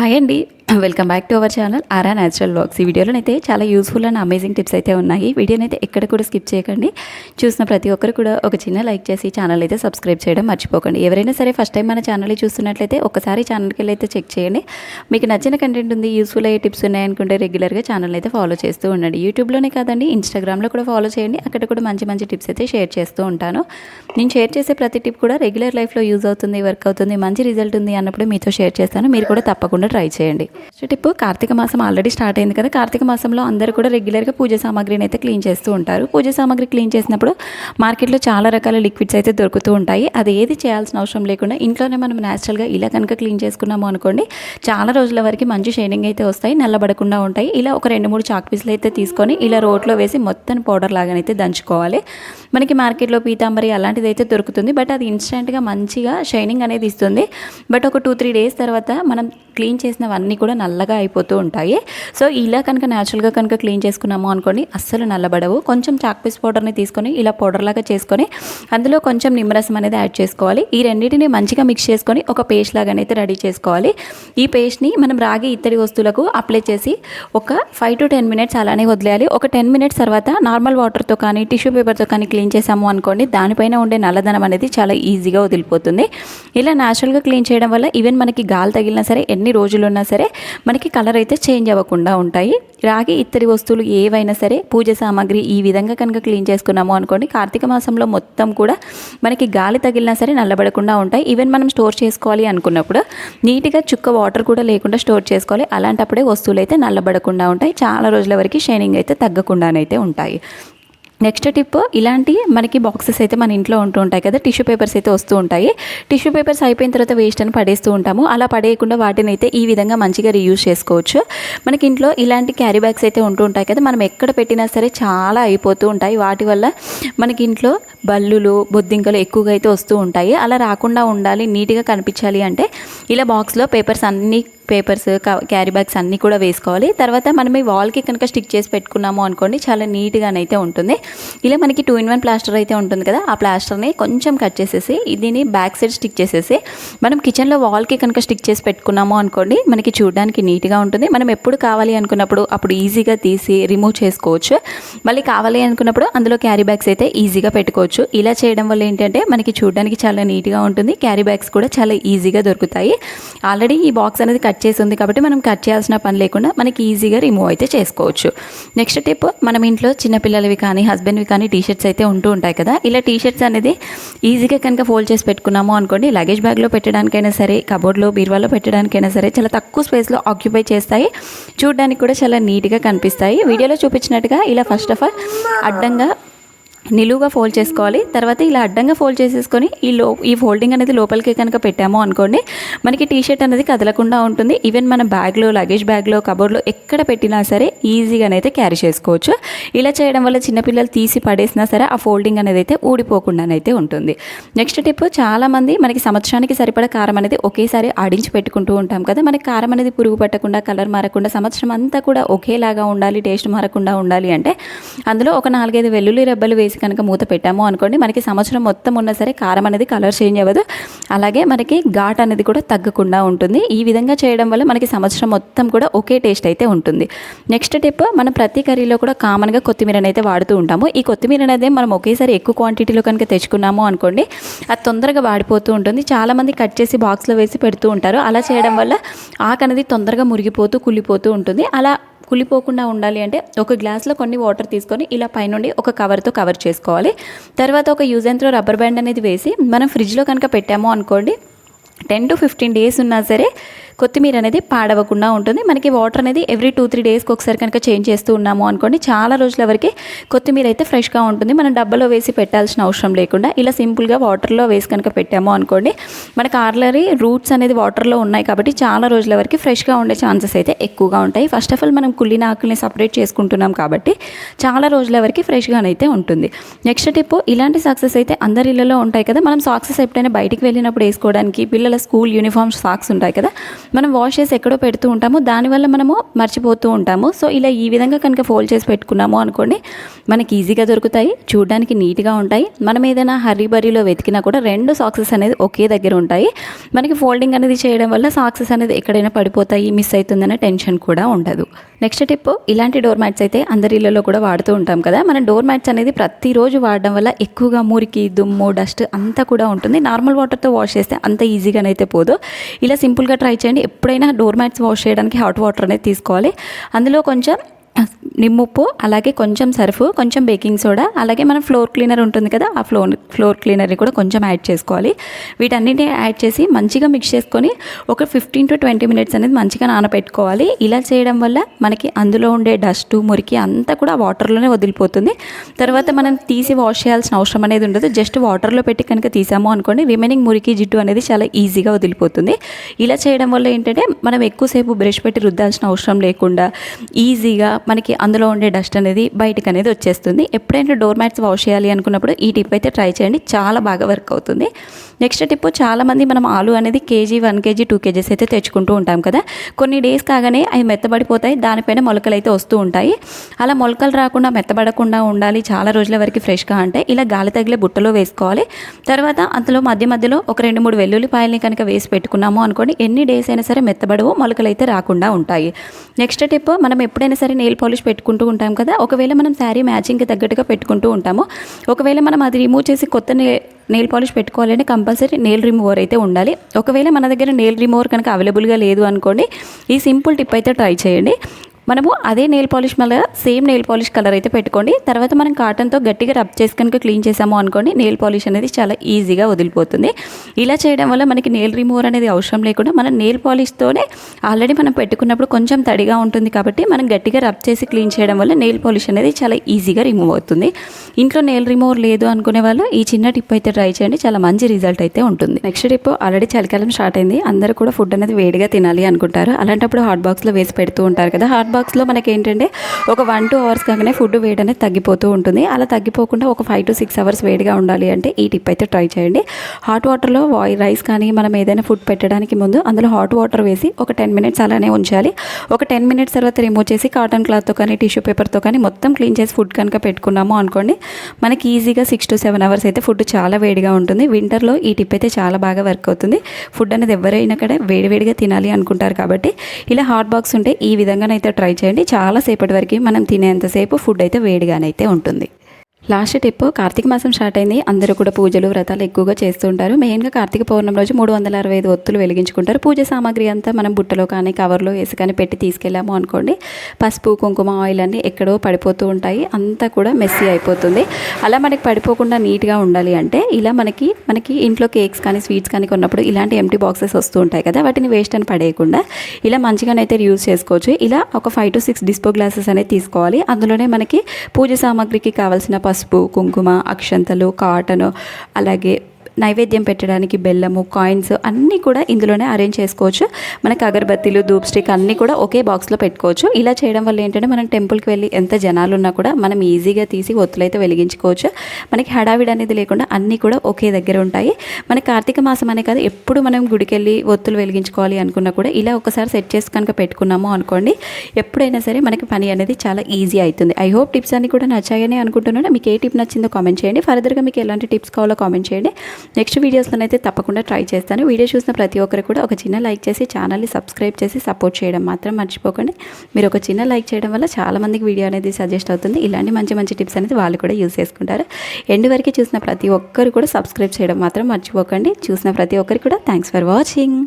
Hi అండి. Welcome back to our channel Aara natural blogs ఈ వీడియోలో అయితే చాలా యూస్ఫుల్ అండ్ అమేజింగ్ టిప్స్ అయితే ఉన్నాయి. వీడియోని అయితే ఎక్కడ కూడా స్కిప్ చేయకండి. చూసిన ప్రతి ఒక్కరు కూడా ఒక చిన్న లైక్ చేసి ఛానల్ అయితే సబ్స్క్రైబ్ చేయడం మర్చిపోకండి. ఎవరైనా సరే ఫస్ట్ టైం మన ఛానల్ చూస్తున్నట్లయితే ఒకసారి ఛానల్కి వెళ్ళి అయితే చెక్ చేయండి. మీకు నచ్చిన కంటెంట్ ఉంది యూస్ఫుల్ అయ్యే టిప్స్ ఉన్నాయనుకుంటే రెగ్యులర్గా ఛానల్ అయితే ఫాలో చేస్తూ ఉండండి. యూట్యూబ్లోనే కాదండి ఇన్స్టాగ్రామ్లో కూడా ఫాలో చేయండి. అక్కడ కూడా మంచి మంచి టిప్స్ అయితే షేర్ చేస్తూ ఉంటాను. నేను షేర్ చేసే ప్రతి టిప్ కూడా రెగ్యులర్ లైఫ్లో యూజ్ అవుతుంది వర్క్ అవుతుంది మంచి రిజల్ట్ ఉంది అన్నప్పుడు మీతో షేర్ చేస్తాను. మీరు కూడా తప్పకుండా ట్రై చేయండి. టిప్ కార్తీక మాసం ఆల్రెడీ స్టార్ట్ అయింది కదా. కార్తీక మాసంలో అందరూ కూడా రెగ్యులర్గా పూజ సామాగ్రిని అయితే క్లీన్ చేస్తూ ఉంటారు. పూజ సామాగ్రి క్లీన్ చేసినప్పుడు మార్కెట్లో చాలా రకాల లిక్విడ్స్ అయితే దొరుకుతూ ఉంటాయి. అది ఏది చేయాల్సిన అవసరం లేకుండా ఇంట్లోనే మనం న్యాచురల్గా ఇలా కనుక క్లీన్ చేసుకున్నాము అనుకోండి చాలా రోజుల వరకు మంచి షైనింగ్ అయితే వస్తాయి నల్లబడకుండా ఉంటాయి. ఇలా ఒక రెండు మూడు చాక్ పీసులు అయితే తీసుకొని ఇలా రోట్లో వేసి మొత్తం పౌడర్ లాగానైతే దంచుకోవాలి. మనకి మార్కెట్లో పీతాంబరి అలాంటిది అయితే దొరుకుతుంది. బట్ అది ఇన్స్టెంట్గా మంచిగా షైనింగ్ అనేది ఇస్తుంది. బట్ ఒక టూ త్రీ డేస్ తర్వాత మనం క్లీన్ చేసినవన్నీ కూడా నల్లగా అయిపోతూ ఉంటాయి. సో ఇలా కనుక న్యాచురల్గా కనుక క్లీన్ చేసుకున్నాము అనుకోండి అస్సలు నల్లబడవు. కొంచెం చాక్ పీస్ పౌడర్ని తీసుకొని ఇలా పౌడర్ లాగా చేసుకొని అందులో కొంచెం నిమ్మరసం అనేది యాడ్ చేసుకోవాలి. ఈ రెండింటిని మంచిగా మిక్స్ చేసుకొని ఒక పేస్ట్ లాగానైతే రెడీ చేసుకోవాలి. ఈ పేస్ట్ని మనం రాగి ఇత్తడి వస్తువులకు అప్లై చేసి ఒక ఫైవ్ టు టెన్ మినిట్స్ అలానే వదిలేయాలి. ఒక టెన్ మినిట్స్ తర్వాత నార్మల్ వాటర్తో కానీ టిష్యూ పేపర్తో కానీ క్లీన్ చేసాము అనుకోండి దానిపైన ఉండే నల్లదనం అనేది చాలా ఈజీగా వదిలిపోతుంది. ఇలా న్యాచురల్గా క్లీన్ చేయడం వల్ల ఈవెన్ మనకి గాలి తగిలినా సరే ఎన్ని రోజులు ఉన్నా సరే మనకి కలర్ అయితే చేంజ్ అవ్వకుండా ఉంటాయి. రాగి ఇత్తడి వస్తువులు ఏవైనా సరే పూజ సామాగ్రి ఈ విధంగా కనుక క్లీన్ చేసుకున్నాము అనుకోండి కార్తీక మాసంలో మొత్తం కూడా మనకి గాలి తగిలినా సరే నల్లబడకుండా ఉంటాయి. ఈవెన్ మనం స్టోర్ చేసుకోవాలి అనుకున్నప్పుడు నీట్గా చుక్క వాటర్ కూడా లేకుండా స్టోర్ చేసుకోవాలి. అలాంటప్పుడే వస్తువులు అయితే నల్లబడకుండా ఉంటాయి. చాలా రోజుల వరకు షైనింగ్ అయితే తగ్గకుండానైతే ఉంటాయి. నెక్స్ట్ టిప్ ఇలాంటి మనకి బాక్సెస్ అయితే మన ఇంట్లో ఉంటూ ఉంటాయి కదా టిష్యూ పేపర్స్ అయితే వస్తూ ఉంటాయి. టిష్యూ పేపర్స్ అయిపోయిన తర్వాత వేస్ట్ అని పడేస్తూ ఉంటాము. అలా పడేయకుండా వాటిని అయితే ఈ విధంగా మంచిగా రీయూజ్ చేసుకోవచ్చు. మనకి ఇంట్లో ఇలాంటి క్యారీ బ్యాగ్స్ అయితే ఉంటూ ఉంటాయి కదా మనం ఎక్కడ పెట్టినా సరే చాలా అయిపోతూ ఉంటాయి. వాటి వల్ల మనకి ఇంట్లో బల్లులు బొద్దింకలు ఎక్కువగా అయితే వస్తూ ఉంటాయి. అలా రాకుండా ఉండాలి నీట్గా కనిపించాలి అంటే ఇలా బాక్స్లో పేపర్స్ అన్నీ పేపర్స్ క్యారీ బ్యాగ్స్ అన్నీ కూడా వేసుకోవాలి. తర్వాత మనం ఈ వాల్కి కనుక స్టిక్ చేసి పెట్టుకున్నాము అనుకోండి చాలా నీట్గానైతే ఉంటుంది. ఇలా మనకి టూ ఇన్ వన్ ప్లాస్టర్ అయితే ఉంటుంది కదా ఆ ప్లాస్టర్ని కొంచెం కట్ చేసేసి దీన్ని బ్యాక్ సైడ్ స్టిక్ చేసేసి మనం కిచెన్లో వాల్కి కనుక స్టిక్ చేసి పెట్టుకున్నాము అనుకోండి మనకి చూడడానికి నీట్గా ఉంటుంది. మనం ఎప్పుడు కావాలి అనుకున్నప్పుడు అప్పుడు ఈజీగా తీసి రిమూవ్ చేసుకోవచ్చు. మళ్ళీ కావాలి అనుకున్నప్పుడు అందులో క్యారీ బ్యాగ్స్ అయితే ఈజీగా పెట్టుకోవచ్చు. ఇలా చేయడం వల్ల ఏంటంటే మనకి చూడడానికి చాలా నీట్గా ఉంటుంది క్యారీ బ్యాగ్స్ కూడా చాలా ఈజీగా దొరుకుతాయి. ఆల్రెడీ ఈ బాక్స్ అనేది కట్ చేసి ఉంది కాబట్టి మనం కట్ చేయాల్సిన పని లేకుండా మనకి ఈజీగా రిమూవ్ అయితే చేసుకోవచ్చు. నెక్స్ట్ టిప్ మనం ఇంట్లో చిన్నపిల్లలవి కానీ హస్బెండ్వి కానీ టీ షర్ట్స్ అయితే ఉంటూ ఉంటాయి కదా. ఇలా టీ షర్ట్స్ అనేది ఈజీగా కనుక ఫోల్డ్ చేసి పెట్టుకున్నాము అనుకోండి లగేజ్ బ్యాగ్లో పెట్టడానికైనా సరే కబోర్డ్లో బీరువాలో పెట్టడానికైనా సరే చాలా తక్కువ స్పేస్లో ఆక్యుపై చేస్తాయి. చూడడానికి కూడా చాలా నీట్గా కనిపిస్తాయి. వీడియోలో చూపించినట్టుగా ఇలా ఫస్ట్ ఆఫ్ ఆల్ అడ్డంగా నిలువుగా ఫోల్డ్ చేసుకోవాలి. తర్వాత ఇలా అడ్డంగా ఫోల్డ్ చేసేసుకొని ఈ లో ఈ ఫోల్డింగ్ అనేది లోపలికి కనుక పెట్టాము అనుకోండి మనకి టీ షర్ట్ అనేది కదలకుండా ఉంటుంది. ఈవెన్ మన బ్యాగ్లో లగేజ్ బ్యాగ్లో కబోర్డ్లో ఎక్కడ పెట్టినా సరే ఈజీగానైతే క్యారీ చేసుకోవచ్చు. ఇలా చేయడం వల్ల చిన్నపిల్లలు తీసి పడేసినా సరే ఆ ఫోల్డింగ్ అనేది అయితే ఊడిపోకుండానైతే ఉంటుంది. నెక్స్ట్ టిప్ చాలామంది మనకి సంవత్సరానికి సరిపడా కారం అనేది ఒకేసారి ఆడించి పెట్టుకుంటూ ఉంటాం కదా. మనకి కారం అనేది పురుగు పట్టకుండా కలర్ మారకుండా సంవత్సరం అంతా కూడా ఒకేలాగా ఉండాలి టేస్ట్ మారకుండా ఉండాలి అంటే అందులో ఒక నాలుగైదు వెల్లుల్లి రెబ్బలు వేసి కనుక మూత పెట్టాము అనుకోండి మనకి సంవత్సరం మొత్తం ఉన్నా సరే కారం అనేది కలర్ చేంజ్ అవ్వదు. అలాగే మనకి ఘాట్ అనేది కూడా తగ్గకుండా ఉంటుంది. ఈ విధంగా చేయడం వల్ల మనకి సంవత్సరం మొత్తం కూడా ఒకే టేస్ట్ అయితే ఉంటుంది. నెక్స్ట్ టిప్ మనం ప్రతి కర్రీలో కూడా కామన్గా కొత్తిమీరని అయితే వాడుతూ ఉంటాము. ఈ కొత్తిమీర అనేది మనం ఒకేసారి ఎక్కువ క్వాంటిటీలో కనుక తెచ్చుకున్నాము అనుకోండి అది తొందరగా వాడిపోతూ ఉంటుంది. చాలామంది కట్ చేసి బాక్స్లో వేసి పెడుతూ ఉంటారు. అలా చేయడం వల్ల ఆకు అనేది తొందరగా మురిగిపోతూ కుళ్ళిపోతూ ఉంటుంది. అలా కుళ్ళిపోకుండా ఉండాలి అంటే ఒక గ్లాస్లో కొన్ని వాటర్ తీసుకొని ఇలా పైనుండి ఒక కవర్తో కవర్ చేసుకోవాలి. తర్వాత ఒక use and throw rubber band అనేది వేసి మనం ఫ్రిడ్జ్లో కనుక పెట్టాము అనుకోండి టెన్ టు ఫిఫ్టీన్ డేస్ ఉన్నా సరే కొత్తిమీర అనేది పాడవకుండా ఉంటుంది. మనకి వాటర్ అనేది ఎవ్రీ టూ త్రీ డేస్కి ఒకసారి కనుక చేంజ్ చేస్తూ ఉన్నాము అనుకోండి చాలా రోజుల వరకు కొత్తిమీర అయితే ఫ్రెష్గా ఉంటుంది. మనం డబ్బాలో వేసి పెట్టాల్సిన అవసరం లేకుండా ఇలా సింపుల్గా వాటర్లో వేసి కనుక పెట్టాము అనుకోండి మన ఆర్లరీ రూట్స్ అనేది వాటర్లో ఉన్నాయి కాబట్టి చాలా రోజుల వరకు ఫ్రెష్గా ఉండే ఛాన్సెస్ అయితే ఎక్కువగా ఉంటాయి. ఫస్ట్ ఆఫ్ ఆల్ మనం కుళ్ళిన ఆకుల్ని సపరేట్ చేసుకుంటున్నాం కాబట్టి చాలా రోజుల వరకు ఫ్రెష్గానైతే ఉంటుంది. నెక్స్ట్ టిప్ ఇలాంటి సాక్సెస్ అయితే అందరి ఇళ్ళలో ఉంటాయి కదా మనం సాక్సెస్ ఎప్పుడైనా బయటికి వెళ్ళినప్పుడు వేసుకోవడానికి పిల్లల స్కూల్ యూనిఫామ్ సాక్స్ ఉంటాయి కదా మనం వాష్ చేసి ఎక్కడో పెడుతూ ఉంటాము. దానివల్ల మనము మర్చిపోతూ ఉంటాము. సో ఇలా ఈ విధంగా కనుక ఫోల్డ్ చేసి పెట్టుకున్నాము అనుకోండి మనకి ఈజీగా దొరుకుతాయి. చూడడానికి నీట్గా ఉంటాయి. మనం ఏదైనా హర్రీ బరీలో వెతికినా కూడా రెండు సాక్సెస్ అనేది ఒకే దగ్గర ఉంటాయి. మనకి ఫోల్డింగ్ అనేది చేయడం వల్ల సాక్సెస్ అనేది ఎక్కడైనా పడిపోతాయి మిస్ అవుతుందనే టెన్షన్ కూడా ఉండదు. నెక్స్ట్ టిప్ ఇలాంటి డోర్ మ్యాట్స్ అయితే అందరి ఇళ్ళలో కూడా వాడుతూ ఉంటాం కదా. మనం డోర్ మ్యాట్స్ అనేది ప్రతిరోజు వాడడం వల్ల ఎక్కువగా మురికి దుమ్ము డస్ట్ అంతా కూడా ఉంటుంది. నార్మల్ వాటర్తో వాష్ చేస్తే అంత ఈజీగానైతే పోదు. ఇలా సింపుల్గా ట్రై చేయండి. ఎప్పుడైనా డోర్ మ్యాట్స్ వాష్ చేయడానికి హాట్ వాటర్ అనేది తీసుకోవాలి. అందులో కొంచెం నిమ్ముప్పు అలాగే కొంచెం సర్ఫ్ కొంచెం బేకింగ్ సోడా అలాగే మనం ఫ్లోర్ క్లీనర్ ఉంటుంది కదా ఆ ఫ్లోర్ ఫ్లోర్ క్లీనర్ని కూడా కొంచెం యాడ్ చేసుకోవాలి. వీటన్నిటిని యాడ్ చేసి మంచిగా మిక్స్ చేసుకొని ఒక ఫిఫ్టీన్ టు ట్వంటీ మినిట్స్ అనేది మంచిగా నానబెట్టుకోవాలి ఇలా చేయడం వల్ల మనకి అందులో ఉండే డస్ట్ మురికి అంతా కూడా వాటర్లోనే వదిలిపోతుంది. తర్వాత మనం తీసి వాష్ చేయాల్సిన అవసరం అనేది ఉండదు. జస్ట్ వాటర్లో పెట్టి కనుక తీసాము అనుకోండి రిమైనింగ్ మురికి జిడ్డు అనేది చాలా ఈజీగా వదిలిపోతుంది. ఇలా చేయడం వల్ల ఏంటంటే మనం ఎక్కువసేపు బ్రష్ పెట్టి రుద్దాల్సిన అవసరం లేకుండా ఈజీగా మనకి అందులో ఉండే డస్ట్ అనేది బయటకు అనేది వచ్చేస్తుంది. ఎప్పుడైనా డోర్ మ్యాట్స్ వాష్ చేయాలి అనుకున్నప్పుడు ఈ టిప్ అయితే ట్రై చేయండి. చాలా బాగా వర్క్ అవుతుంది. నెక్స్ట్ టిప్ చాలామంది మనం ఆలు అనేది KG one KG two KGs అయితే తెచ్చుకుంటూ ఉంటాం కదా. కొన్ని డేస్ కాగానే అవి మెత్తబడిపోతాయి. దానిపైన మొలకలు అయితే వస్తూ ఉంటాయి. అలా మొలకలు రాకుండా మెత్తబడకుండా ఉండాలి. చాలా రోజుల వరకు ఫ్రెష్గా అంటే ఇలా గాలి తగిలే బుట్టలో వేసుకోవాలి. తర్వాత అందులో మధ్య మధ్యలో ఒక రెండు మూడు వెల్లుల్లిపాయలని కనుక వేసి పెట్టుకున్నాము అనుకోండి ఎన్ని డేస్ అయినా సరే మెత్తబడవు మొలకలు అయితే రాకుండా ఉంటాయి. నెక్స్ట్ టిప్ మనం ఎప్పుడైనా సరే నెయిల్ పాలిష్ పెట్టుకుంటూ ఉంటాం కదా ఒకవేళ మనం శారీ మ్యాచింగ్కి తగ్గట్టుగా పెట్టుకుంటూ ఉంటాము ఒకవేళ మనం అది రిమూవ్ చేసి కొత్త నే నెయిల్ పాలిష్ పెట్టుకోవాలంటే కంపల్సరీ నెయిల్ రిమూవర్ అయితే ఉండాలి. ఒకవేళ మన దగ్గర నెయిల్ రిమూవర్ కనుక అవైలబుల్గా లేదు అనుకోండి ఈ సింపుల్ టిప్ అయితే ట్రై చేయండి. మనము అదే నెయిల్ పాలిష్ మళ్ళీ సేమ్ నెయిల్ పాలిష్ కలర్ అయితే పెట్టుకోండి. తర్వాత మనం కాటన్తో గట్టిగా రబ్ చేసి కనుక క్లీన్ చేసాము అనుకోండి నెయిల్ పాలిష్ అనేది చాలా ఈజీగా వదిలిపోతుంది. ఇలా చేయడం వల్ల మనకి నెయిల్ రిమూవర్ అనేది అవసరం లేకుండా మన నెయిల్ పాలిష్తోనే ఆల్రెడీ మనం పెట్టుకున్నప్పుడు కొంచెం తడిగా ఉంటుంది కాబట్టి మనం గట్టిగా రబ్ చేసి క్లీన్ చేయడం వల్ల నెయిల్ పాలిష్ అనేది చాలా ఈజీగా రిమూవ్ అవుతుంది. ఇంట్లో నెయిల్ రిమూవర్ లేదు అనుకునే వాళ్ళు ఈ చిన్న టిప్ అయితే ట్రై చేయండి చాలా మంచి రిజల్ట్ అయితే ఉంటుంది. నెక్స్ట్ టిప్ ఆల్రెడీ చలికాలం స్టార్ట్ అయింది. అందరూ కూడా ఫుడ్ అనేది వేడిగా తినాలి అనుకుంటారు. అలాంటప్పుడు హాట్ బాక్స్లో వేసి పెడుతూ ఉంటారు కదా హాట్ బాక్స్లో మనకి ఏంటంటే ఒక వన్ టూ అవర్స్ కాగానే ఫుడ్ వేడి అనేది తగ్గిపోతూ ఉంటుంది. అలా తగ్గిపోకుండా ఒక ఫైవ్ టు సిక్స్ అవర్స్ వేడిగా ఉండాలి అంటే ఈ టిప్ అయితే ట్రై చేయండి. హాట్ వాటర్లో వాయి రైస్ కానీ మనం ఏదైనా ఫుడ్ పెట్టడానికి ముందు అందులో హాట్ వాటర్ వేసి ఒక టెన్ మినిట్స్ అలానే ఉంచాలి. ఒక టెన్ మినిట్స్ తర్వాత రిమూవ్ చేసి కాటన్ క్లాత్తో కానీ టిష్యూ పేపర్తో కానీ మొత్తం క్లీన్ చేసి ఫుడ్ కనుక పెట్టుకున్నాము అనుకోండి మనకి ఈజీగా సిక్స్ టు సెవెన్ అవర్స్ అయితే ఫుడ్ చాలా వేడిగా ఉంటుంది. వింటర్లో ఈ టిప్ అయితే చాలా బాగా వర్క్ అవుతుంది. ఫుడ్ అనేది ఎవరైనా కూడా వేడివేడిగా తినాలి అనుకుంటారు కాబట్టి ఇలా హాట్ బాక్స్ ఉంటే ఈ విధంగానైతే ట్రై చేయండి. చాలాసేపటి వరకు మనం తినేంతసేపు ఫుడ్ అయితే వేడిగానైతే ఉంటుంది. లాస్ట్ టిప్ కార్తీక మాసం స్టార్ట్ అయింది. అందరూ కూడా పూజలు వ్రతాలు ఎక్కువగా చేస్తూ ఉంటారు. మెయిన్గా కార్తీక పౌర్ణమి రోజు మూడు వందల అరవై ఐదు ఒత్తులు వెలిగించుకుంటారు. పూజ సామాగ్రి అంతా మనం బుట్టలో కానీ కవర్లో వేసి కానీ పెట్టి తీసుకెళ్ళాము అనుకోండి పసుపు కుంకుమ ఆయిల్ అన్నీ ఎక్కడో పడిపోతూ ఉంటాయి. అంతా కూడా మెస్సీ అయిపోతుంది. అలా మనకి పడిపోకుండా నీట్గా ఉండాలి అంటే ఇలా మనకి మనకి ఇంట్లో కేక్స్ కానీ స్వీట్స్ కానీ కొన్నప్పుడు ఇలాంటి ఎంటీ బాక్సెస్ వస్తూ ఉంటాయి కదా వాటిని వేస్ట్ అని పడేయకుండా ఇలా మంచిగానైతే యూజ్ చేసుకోవచ్చు. ఇలా ఒక five to six dispo glasses అనేది తీసుకోవాలి. అందులోనే మనకి పూజ సామాగ్రికి కావాల్సిన పసుపు పసుపు కుంకుమ అక్షంతలు కాటను అలాగే నైవేద్యం పెట్టడానికి బెల్లము కాయిన్స్ అన్నీ కూడా ఇందులోనే అరేంజ్ చేసుకోవచ్చు. మనకి అగరబత్తీలు ధూప్ స్టిక్ అన్నీ కూడా ఒకే బాక్స్లో పెట్టుకోవచ్చు. ఇలా చేయడం వల్ల ఏంటంటే మనం టెంపుల్కి వెళ్ళి ఎంత జనాలు ఉన్నా కూడా మనం ఈజీగా తీసి ఒత్తులైతే వెలిగించుకోవచ్చు. మనకి హడావిడి అనేది లేకుండా అన్నీ కూడా ఒకే దగ్గర ఉంటాయి. మన కార్తీక మాసం అనే కాదు ఎప్పుడు మనం గుడికి వెళ్ళి ఒత్తులు వెలిగించుకోవాలి అనుకున్నా కూడా ఇలా ఒకసారి సెట్ చేసి కనుక పెట్టుకున్నాము అనుకోండి ఎప్పుడైనా సరే మనకి పని అనేది చాలా ఈజీ అవుతుంది. ఐ హోప్ టిప్స్ అన్ని కూడా నచ్చాయని అనుకుంటున్నాను. మీకు ఏ టిప్ నచ్చిందో కామెంట్ చేయండి. ఫర్దర్గా మీకు ఎలాంటి టిప్స్ కావాలో కామెంట్ చేయండి. నెక్స్ట్ వీడియోస్లోనైతే తప్పకుండా ట్రై చేస్తాను. వీడియో చూసిన ప్రతి ఒక్కరు కూడా ఒక చిన్న లైక్ చేసి ఛానల్ని సబ్స్క్రైబ్ చేసి సపోర్ట్ చేయడం మాత్రం మర్చిపోకండి. మీరు ఒక చిన్న లైక్ చేయడం వల్ల చాలా మందికి వీడియో అనేది సజెస్ట్ అవుతుంది. ఇలాంటి మంచి మంచి టిప్స్ అనేది వాళ్ళు కూడా యూస్ చేసుకుంటారు. ఎండ్ వరకు చూసిన ప్రతి ఒక్కరు కూడా సబ్స్క్రైబ్ చేయడం మాత్రం మర్చిపోకండి. చూసిన ప్రతి ఒక్కరికి కూడా థ్యాంక్స్ ఫర్ వాచింగ్.